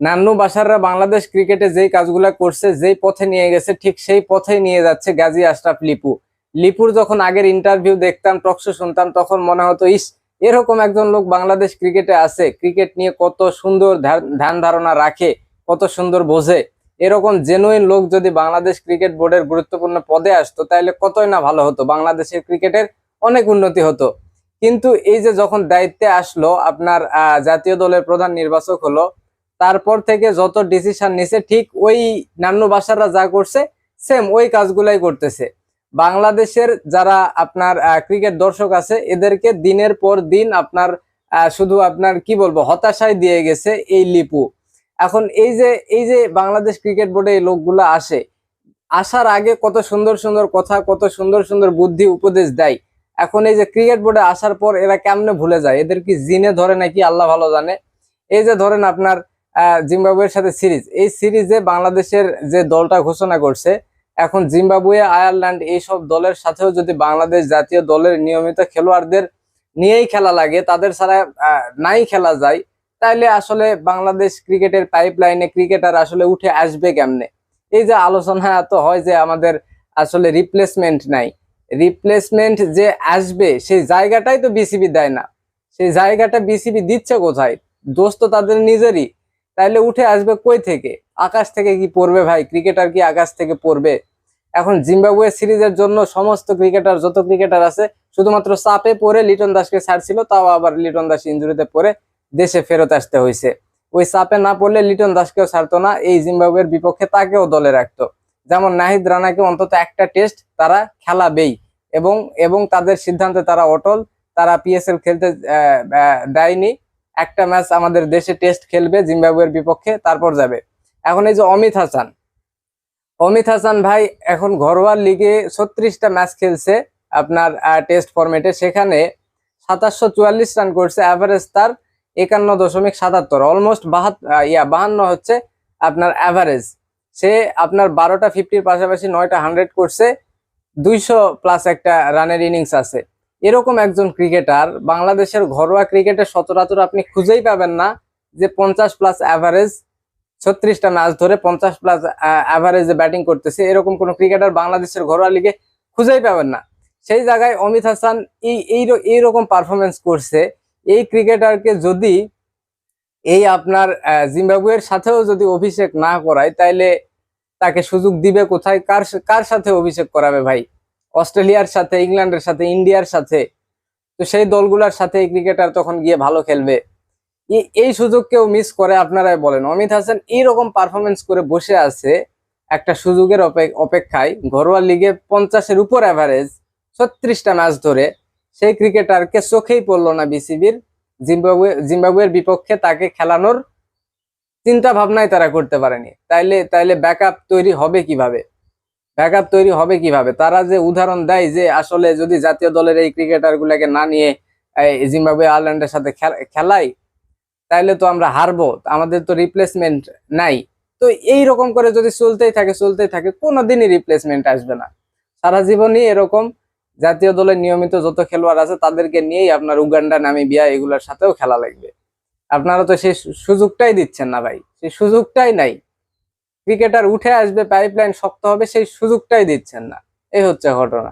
নান্নু বাসাররা বাংলাদেশ ক্রিকেটে যেই কাজগুলা করছে, যেই পথে নিয়ে গেছে, ঠিক সেই পথে নিয়ে যাচ্ছে গাজী আশরাফ লিপু। লিপুর যখন আগের ইন্টারভিউ দেখতাম টকশো শুনতাম, তখন মনে হতো, ইস, এরকম একজন লোক বাংলাদেশ ক্রিকেটে আছে। ক্রিকেট নিয়ে কত সুন্দর ধ্যান- ধারণা রাখে, কত সুন্দর বোঝে। এরকম জেনুইন লোক যদি বাংলাদেশ ক্রিকেট বোর্ডের গুরুত্বপূর্ণ পদে আসতো তাহলে কতই না ভালো হতো। বাংলাদেশের ক্রিকেটের অনেক উন্নতি হতো। কিন্তু এই যে যখন দায়িত্বে আসলো, আপনার জাতীয় দলের প্রধান নির্বাচক হলো তারপর থেকে যত ডিসিশন নিছে, ঠিক ওই নান্নু বাসাররা যা করছে সেম ওই কাজগুলাই করতেছে। বাংলাদেশের যারা আপনার ক্রিকেট দর্শক আছে, এদেরকে দিনের পর দিন আপনার শুধু আপনার কি বলব, হতাশায় দিয়ে গেছে এই লিপু। এখন এই যে এই যে বাংলাদেশ ক্রিকেট বোর্ডে এই লোকগুলো আসে, আসার আগে কত সুন্দর সুন্দর কথা, কত সুন্দর সুন্দর বুদ্ধি, উপদেশ দেয়। এখন এই যে ক্রিকেট বোর্ডে আসার পর এরা কেমনে ভুলে যায়? এদের কি জিনে ধরে নাকি? আল্লাহ ভালো জানে। এই যে ধরেন আপনার জিম্বাবুয়ের সাথে সিরিজ। এই সিরিজে বাংলাদেশের যে দলটা ঘোষণা করছে, এখন জিম্বাবুয়ে, আয়ারল্যান্ড এইসব দলের সাথেও যদি বাংলাদেশ জাতীয় দলের নিয়মিত খেলোয়াড়দের নিয়েই খেলা লাগে, তাদের ছাড়া নাই খেলা যায়, তাইলে আসলে বাংলাদেশ ক্রিকেটের পাইপ লাইনে ক্রিকেটার আসলে উঠে আসবে কেমনে? এই যে আলোচনা এত হয় যে আমাদের আসলে রিপ্লেসমেন্ট নাই। রিপ্লেসমেন্ট যে আসবে, সেই জায়গাটাই তো বিসিবি দেয় না। সেই জায়গাটা বিসিবি দিচ্ছে কোথায়? দোষ তো তাদের নিজেরই। তাইলে উঠে আসবে কই থেকে? আকাশ থেকে কি পড়বে ভাই? ক্রিকেটার কি আকাশ থেকে পড়বে? এখন জিম্বাবুয়ে সিরিজের জন্য সমস্ত ক্রিকেটার, যত ক্রিকেটার আছে, শুধুমাত্র চাপে পড়ে লিটন দাসকে ছাড়ছিল, তাও আবার লিটন দাস ইঞ্জুরিতে পড়ে দেশে ফেরত আসতে হয়েছে। ওই চাপে না পড়লে লিটন দাসকেও ছাড়তো না, এই জিম্বাবুয়ের বিপক্ষে তাকেও দলে রাখতো। যেমন নাহিদ রানাকে অন্তত একটা টেস্ট তারা খেলাবেই, এবং এবং তাদের সিদ্ধান্তে তারা অটল, তারা পিএসএল খেলতে দেয়নি। একটা ম্যাচ আমাদের দেশে টেস্ট খেলবে জিম্বাবুয়ের বিপক্ষে, তারপর যাবে। এখন এই যে অমিত হাসান। অমিত হাসান ভাই এখন ঘরোয়া লিগে ছত্রিশটা ম্যাচ খেলছে আপনার টেস্ট ফরম্যাটে সেখানে সাতাশশো চুয়াল্লিশ রান করছে অ্যাভারেজ তার একান্ন দশমিক সাতাত্তর অলমোস্ট বাহাত ইয়া, বাহান্ন হচ্ছে আপনার অ্যাভারেজ সে আপনার বারোটা ফিফটির পাশাপাশি নয়টা হান্ড্রেড করছে, দুইশো প্লাস একটা রানের ইনিংস আছে। এরকম একজন ক্রিকেটার বাংলাদেশের ঘরোয়া ক্রিকেটে সচরাচর আপনি খুঁজেই পাবেন না যে পঞ্চাশ প্লাস অ্যাভারেজ ছত্রিশটা ম্যাচ ধরে পঞ্চাশ প্লাস অ্যাভারেজে ব্যাটিং করতেছে। এরকম কোন ক্রিকেটার বাংলাদেশের ঘরোয়া লিগে খুঁজেই পাবেন না। সেই জায়গায় অমিত হাসান এই এই এইরকম পারফরমেন্স করছে। এই ক্রিকেটারকে যদি এই আপনার জিম্বাবুয়ের সাথেও যদি অভিষেক না করায়, তাইলে তাকে সুযোগ দিবে কোথায়? কার কার সাথে অভিষেক করাবে ভাই? অস্ট্রেলিয়ার সাথে, ইংল্যান্ডের সাথে, ইন্ডিয়ার সাথে, তো সেই দলগুলোর সাথে এই ক্রিকেটার তখন গিয়ে ভালো খেলবে। এই- সুযোগ কেউ মিস করে, আপনারাই বলেন। অমিত হাসান এইরকম পারফরমেন্স করে বসে আছে একটা সুযোগের অপে- অপেক্ষায়। ঘরোয়া লিগে পঞ্চাশের উপর অ্যাভারেজ ছত্রিশটা ম্যাচ ধরে। সেই ক্রিকেটারকে চোখেই পড়ল না বিসিবির। জিম্বাবুয়ে, জিম্বাবুয়ের বিপক্ষে তাকে খেলানোর চিন্তা ভাবনাই তারা করতে পারেনি। তাইলে তাইলে ব্যাকআপ তৈরি হবে কীভাবে? ব্যাকআপ তৈরি হবে কীভাবে? তারা যে উদাহরণ দেয় যে আসলে যদি জাতীয় দলের এই ক্রিকেটার গুলাকে না নিয়ে জিম্বাবুয়ে আয়ারল্যান্ডের সাথে খেলাই, তাইলে তো আমরা হারবো। আমাদের তো রিপ্লেসমেন্ট নাই। তো এই রকম করে যদি চলতেই থাকে চলতেই থাকে, কোনোদিনই রিপ্লেসমেন্ট আসবে না। সারা জীবনই এরকম জাতীয় দলের নিয়মিত যত খেলোয়াড় আছে, তাদেরকে নিয়েই আপনার উগান্ডা, নামিবিয়া এগুলোর সাথেও খেলা লাগবে। আপনারা তো সেই সুযোগটাই দিচ্ছেন না ভাই। সেই সুযোগটাই নাই। ক্রিকেটার উঠে আসবে পাইপলাইন শক্ত হবে সেই সুযোগটাই দিচ্ছেন না। এই হচ্ছে ঘটনা।